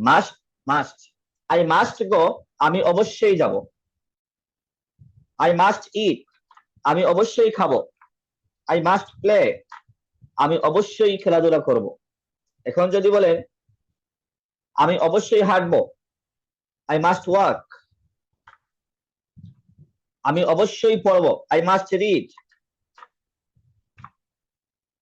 Must must I must go আমি অবশ্যই যাব। আই মাস্ট ইট আমি অবশ্যই খাব। আই মাস্ট প্লে আমি অবশ্যই খেলাধুলা করব। এখন যদি বলেন আমি অবশ্যই হাঁটবো আই মাস্ট ওয়ার্ক আমি অবশ্যই পড়ব আই মাস্ট রিড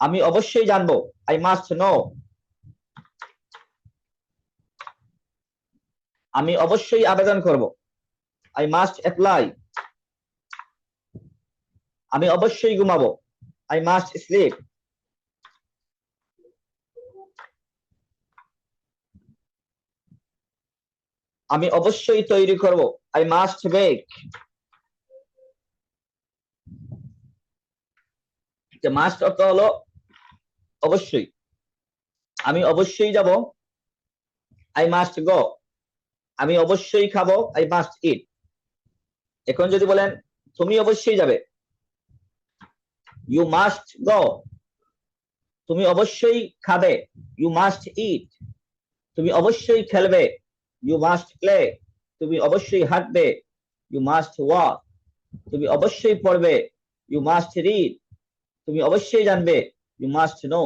আমি অবশ্যই জানব আই মাস্ট নো আমি অবশ্যই আবেদন করব। আই মাস্ট অ্যাপ্লাই আমি অবশ্যই ঘুমাবো। আই মাস্ট স্লিপ আমি অবশ্যই তৈরি করব। আই মাস্ট বেক মাস্ট অর্থ হলো অবশ্যই। আমি অবশ্যই যাব। আই মাস্ট গো আমি অবশ্যই খাব আই মাস্ট ইট এখন যদি বলেন, তুমি অবশ্যই যাবে। ইউ মাস্ট গো তুমি অবশ্যই খাবে। ইউ মাস্ট ইট তুমি অবশ্যই খেলবে। ইউ মাস্ট প্লে তুমি অবশ্যই হাঁটবে। ইউ মাস্ট ওয়াক তুমি অবশ্যই পড়বে। ইউ মাস্ট রিড তুমি অবশ্যই জানবে। ইউ মাস্ট নো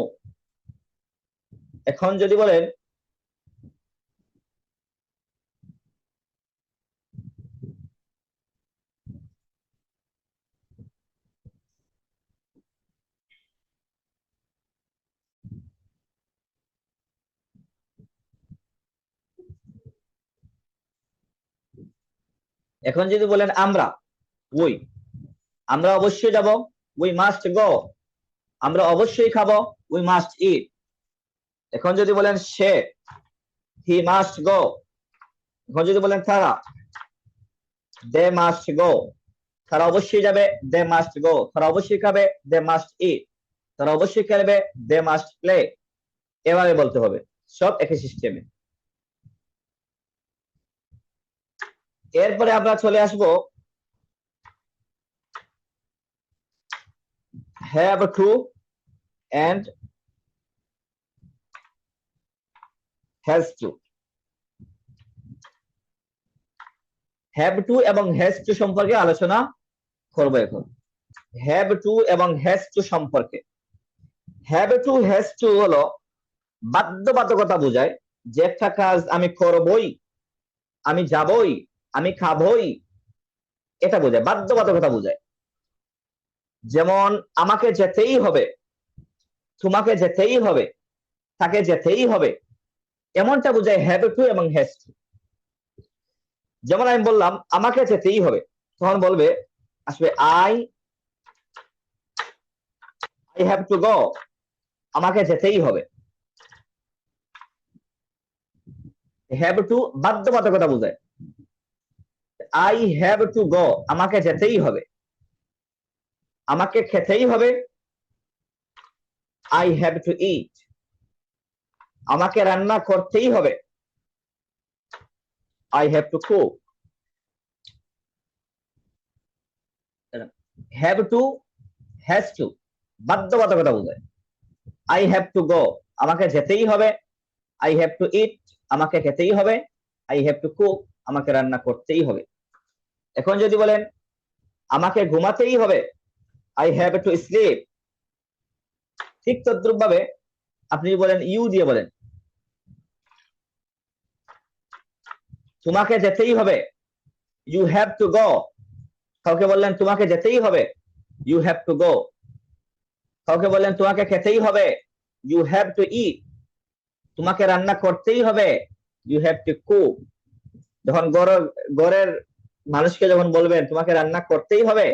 এখন যদি বলেন এখন যদি বলেন আমরা উই আমরা অবশ্যই যাব উই মাস্ট গো আমরা অবশ্যই খাব উই মাস্ট ইট এখন যদি বলেন সে হি মাস্ট গো এখন যদি বলেন তারা দে মাস্ট গো তারা অবশ্যই যাবে দে মাস্ট গো তারা অবশ্যই খাবে দে মাস্ট ইট তারা অবশ্যই খেলবে দে মাস্ট প্লে এভাবে বলতে হবে, সব একই সিস্টেমে এরপরে আমরা চলে আসব। Have to and has to have to এবং হ্যাজ টু সম্পর্কে আলোচনা করব এখন। হ্যাভ টু এবং হ্যাজ টু সম্পর্কে। হ্যাভ টু হ্যাজ টু হলো বাধ্যবাধকতা বোঝায় যে একটা কাজ আমি করবই, আমি যাবই আমি খাবই। এটা বোঝায় বাধ্যবাধকতা বোঝায়। যেমন, আমাকে যেতেই হবে, তোমাকে যেতেই হবে, তাকে যেতেই হবে, এমনটা বোঝায় হ্যাভ টু এবং হ্যাজ টু যেমন আমি বললাম, আমাকে যেতেই হবে, তখন বলবে, আসবে I I have to go আমাকে যেতেই হবে। হ্যাভ টু বাধ্যবাধকতা বোঝায়। আই হ্যাভ টু গো আমাকে যেতেই হবে। আমাকে খেতেই হবে। আই হ্যাভ টু ইট আমাকে রান্না করতেই হবে। I have to cook have to has to বাধ্যবাধকতা বোঝায় আই হ্যাভ টু গো আমাকে যেতেই হবে। আই হ্যাভ টু ইট আমাকে খেতেই হবে। আই হ্যাভ টু কুক আমাকে রান্না করতেই হবে। এখন যদি বলেন, আমাকে ঘুমাতেই হবে আই হ্যাভ টু স্লিপ ঠিক তদ্রুপ ভাবে আপনি বলেন, ইউ দিয়ে বলেন, তোমাকে যেতেই হবে ইউ হ্যাভ টু গো কাউকে বললেন, তোমাকে যেতেই হবে ইউ হ্যাভ টু গো কাউকে বললেন, তোমাকে খেতেই হবে ইউ হ্যাভ টু ইট তোমাকে রান্না করতেই হবে ইউ হ্যাভ টু কুক যখন গড়ের মানুষকে যখন বলবেন, তোমাকে রান্না করতেই হবে?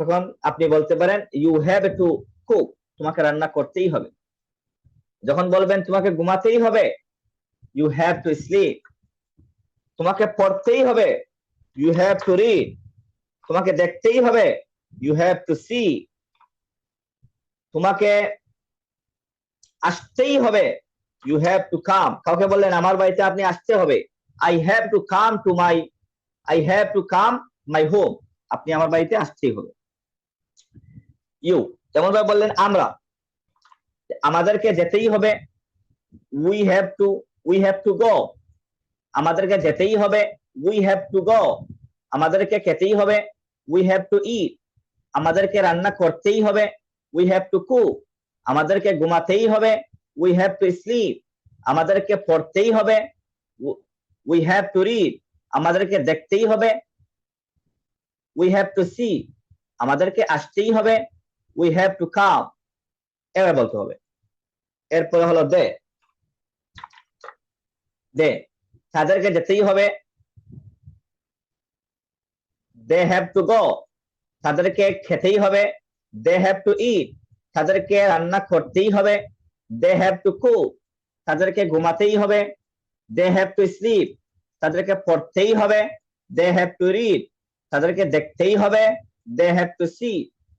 তখন আপনি বলতে পারেন ইউ হ্যাভ টু কুক তোমাকে রান্না করতেই হবে। যখন বলবেন, তোমাকে ঘুমাতেই হবে ইউ হ্যাভ টু স্লিপ তোমাকে পড়তেই হবে ইউ হ্যাভ টু রিড তোমাকে দেখতেই হবে ইউ হ্যাভ টু সি তোমাকে আসতেই হবে ইউ হ্যাভ টু কাম কাউকে বললেন, আমার বাড়িতে আপনি আসতে হবে I have to come to my I have to come my home আপনি আমার বাড়িতে আসতেই হবে। ইউ যেমন ভাবে বললেন, আমরা। আমাদেরকে যেতেই হবে। We have to we have to go আমাদেরকে যেতেই হবে। উই হ্যাভ টু গো আমাদেরকে খেতেই হবে। উই হ্যাভ টু ইট আমাদেরকে রান্না করতেই হবে। উই হ্যাভ টু কুক আমাদেরকে ঘুমাতেই হবে। উই হ্যাভ টু স্লিপ আমাদেরকে পড়তেই হবে। উই হ্যাভ টু রিড আমাদেরকে দেখতেই হবে। উই হ্যাভ টু সি আমাদেরকে আসতেই হবে। উই হ্যাভ টু কাম এবার বলতে হবে। এরপরে হলো দে দে তাদেরকে যেতেই হবে। দে হ্যাভ টু গো তাদেরকে খেতেই হবে। দে হ্যাভ টু ইট তাদেরকে রান্না করতেই হবে। দে হ্যাভ টু কুক তাদেরকে ঘুমাতেই হবে। দে হ্যাভ টু স্লিপ তাদেরকে পড়তেই হবে দে হ্যাভ টু রিড তাদেরকে দেখতেই হবে দে হ্যাভ টু সি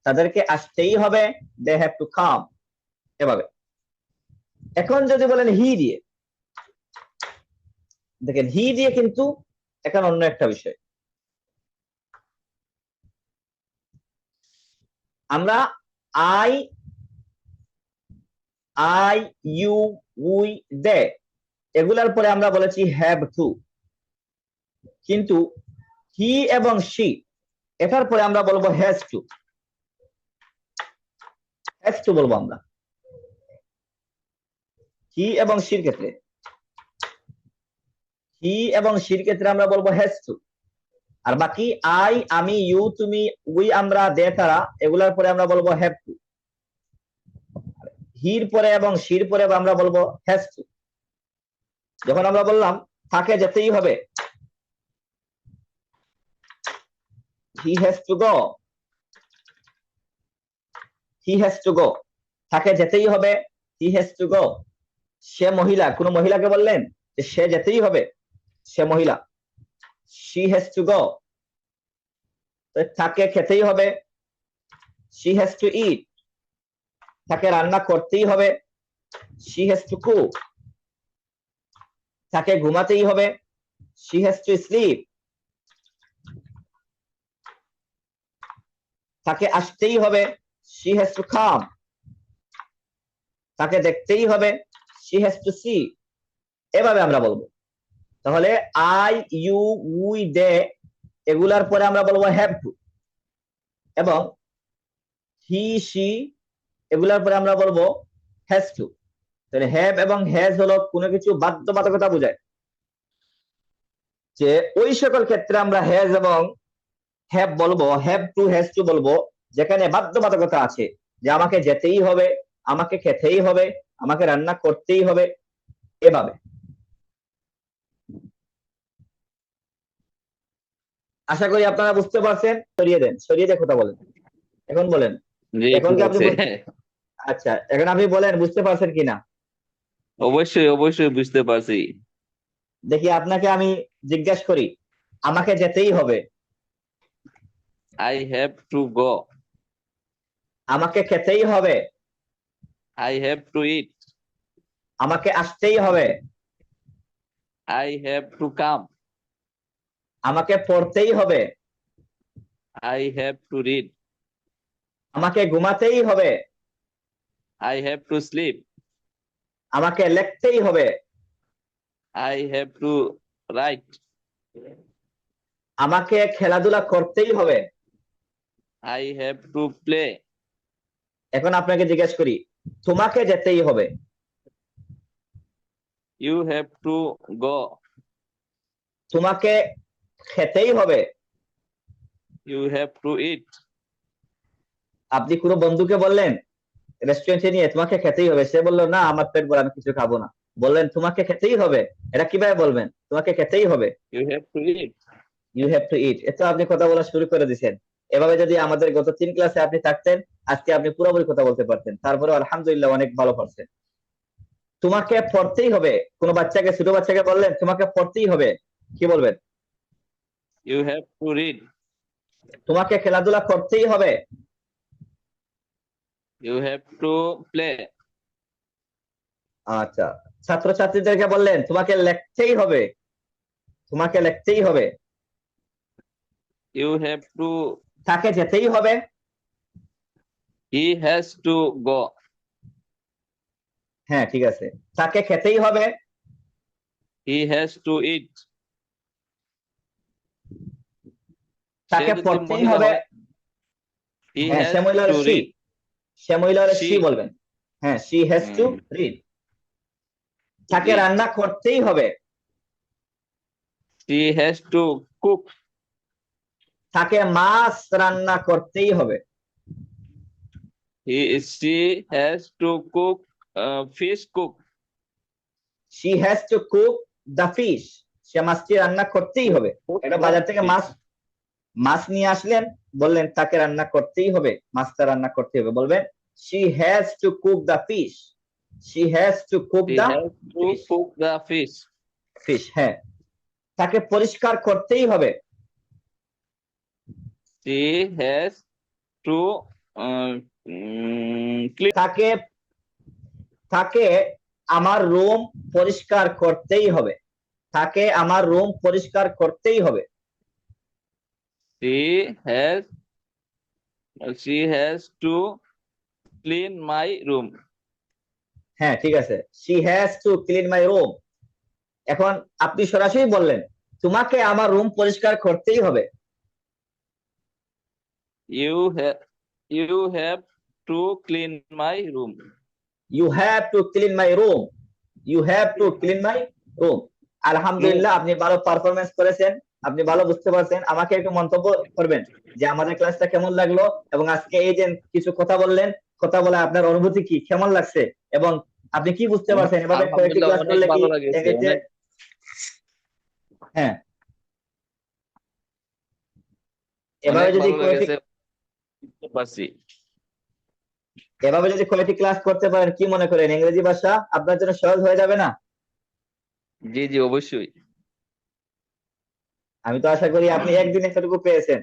তাদেরকে আসতেই হবে দে হ্যাভ টু কাম এভাবে। এখন যদি বলেন হি দিয়ে, দেখেন হি দিয়ে কিন্তু এখন অন্য একটা বিষয়। আমরা I I you we they এগুলার পরে আমরা বলেছি হ্যাভ টু কিন্তু হি এবং সি এটার পরে আমরা বলব হ্যাজ টু হ্যাজ টু বলব আমরা। হি এবং সির ক্ষেত্রে। হি এবং সির ক্ষেত্রে আমরা বলব হ্যাজ টু আর বাকি আই আমি ইউ তুমি উই আমরা দে তারা, এগুলার পরে আমরা বলব হ্যাভ টু হির পরে এবং সির পরে আমরা বলব হ্যাজ টু যখন আমরা বললাম, থাকে যেতেই হবে হি has to go. He has to go. তাকে যেতেই হবে, he has to go. সে মহিলা, কোন মহিলাকে বললেন যে সে যেতেই হবে, সে মহিলা শি হ্যাজ টু গো তাকে খেতেই হবে, she has to eat. তাকে রান্না করতেই হবে, she has to কুক তাকে ঘুমাতেই হবে, she has to স্লিপ তাকে আসতেই হবে শি হ্যাজ টু কাম তাকে দেখতেই হবে শি হ্যাজ টু সি এভাবে আমরা বলব। তাহলে আই ইউ উই দে এগুলার পরে আমরা বলব হ্যাভ টু এবং হি সি এগুলার পরে আমরা বলব হ্যাজ টু তাহলে হ্যাভ এবং হ্যাজ হলো কোনো কিছু বাধ্যবাধকতা বোঝায়। যে ওই সকল ক্ষেত্রে আমরা হ্যাজ এবং হ্যাভ বলব হ্যাভ টু হ্যাজ টু বলব যেখানে বাধ্যবাধকতা আছে যে আমাকে যেতেই হবে আমাকে খেতেই হবে আমাকে রান্না করতেই হবে এভাবে। আশা করি আপনারা বুঝতে পারছেন। সরিয়ে দেন সরিয়ে দিয়ে কথা বলেন। এখন বলেন। এখন কি আপনি আচ্ছা এখন আপনি বলেন বুঝতে পারছেন কিনা অবশ্যই অবশ্যই বুঝতে পারছি। দেখি আপনাকে আমি জিজ্ঞাসা করি আমাকে যেতেই হবে আই হ্যাভ টু গো আমাকে খেতেই হবে। আই হ্যাভ টু ইট আমাকে আসতেই হবে। আই হ্যাভ টু কাম আমাকে পড়তেই হবে। আই হ্যাভ টু রিড আমাকে ঘুমাতেই হবে। আই হ্যাভ টু স্লিপ আমাকে লিখতেই হবে। আই হ্যাভ টু রাইট আমাকে খেলাধুলা করতেই হবে। আই হ্যাভ টু প্লে এখন আপনাকে জিজ্ঞেস করি তোমাকে যেতেই হবে। ইউ হ্যাভ টু গো তোমাকে খেতেই হবে। ইউ হ্যাভ টু ইট আপনি কোনো বন্ধুকে বললেন রেস্টুরেন্টে নিয়ে তোমাকে খেতেই হবে। সে বলল না আমার পেট ভরা আমি কিছু খাব না। বললেন তোমাকে খেতেই হবে? এটা কীভাবে বলবেন? তোমাকে খেতেই হবে। You have to eat you have to eat এত আপনি কথা বলা শুরু করে দিয়েছেন এভাবে যদি আমাদের গত তিন ক্লাসে আপনি থাকতেন আজকে আপনি পুরোপুরি কথা বলতে পারতেন। তারপরে আলহামদুলিল্লাহ অনেক ভালো পারছেন তোমাকে পড়তেই হবে। কোন বাচ্চাকে ছোট বাচ্চাকে বললেন তোমাকে পড়তেই হবে। কি বলবেন? ইউ হ্যাভ টু রিড তোমাকে খেলাধুলা করতেই হবে। ইউ হ্যাভ টু প্লে আচ্ছা। ছাত্রছাত্রীদেরকে বললেন তোমাকে লিখতেই হবে। তোমাকে লিখতেই হবে। ইউ হ্যাভ টু তাকে যেতেই হবে। হি হ্যাজ টু গো হ্যাঁ ঠিক আছে। তাকে খেতেই হবে। He has টু ইট তাকে পড়তেই হবে। হয়, সে মহিলা সি। সে মহিলা সি বলবেন। হ্যাঁ সি হ্যাজ টু রিড তাকে রান্না করতেই হবে। She has to cook. তাকে মাছ রান্না করতেই হবে। He she has to cook uh, fish cook. She has to cook the fish সে মাছটি রান্না করতেই হবে। এটা বাজার থেকে মাছ মাছ নিয়ে আসলেন বললেন তাকে রান্না করতেই হবে মাছটা রান্না করতে হবে। বলবেন she has to cook the fish she has to cook he the has to fish. cook the fish. Fish হ্যাঁ। তাকে পরিষ্কার করতেই হবে। She has to uh, mm, clean তাকে তাকে আমার রুম পরিষ্কার করতেই হবে। তাকে আমার রুম পরিষ্কার করতেই হবে। She has she has to clean my room হ্যাঁ ঠিক আছে। She has to clean my room এখন আপনি সরাসরি বললেন তোমাকে আমার রুম পরিষ্কার করতেই হবে। You have you have to clean my room. You have to clean my room you have to clean my room আলহামদুলিল্লাহ আপনি ভালো পারফরমেন্স করেছেন আপনি ভালো বুঝতে পারছেন। আমাকে একটু মন্তব্য করবেন যে আমাদের ক্লাসটা কেমন লাগল এবং আজকে এই যে কিছু কথা বললেন কথা বলে আপনার অনুভূতি কি কেমন লাগছে এবং আপনি কি বুঝতে পারছেন? এভাবে কয়েকটি ক্লাস করলে কি হ্যাঁ। এভাবে অনেক যদি কয়েকটি বুঝতে পারছি। এভাবে যদি কয়েকটি ক্লাস করতে পারেন কি মনে করেন? ইংরেজি ভাষা আপনার জন্য সহজ হয়ে যাবে না? জি জি অবশ্যই। আমি তো আশা করি আপনি একদিন এতটুকু পেয়েছেন।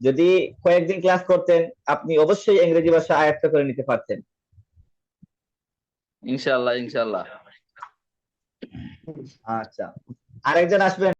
যদি কয়েকদিন ক্লাস করতেন আপনি অবশ্যই ইংরেজি ভাষা আয়ত্ত করে নিতে পারতেন। ইনশাআল্লাহ ইনশাআল্লাহ। আচ্ছা। আরেকজন আসবেন।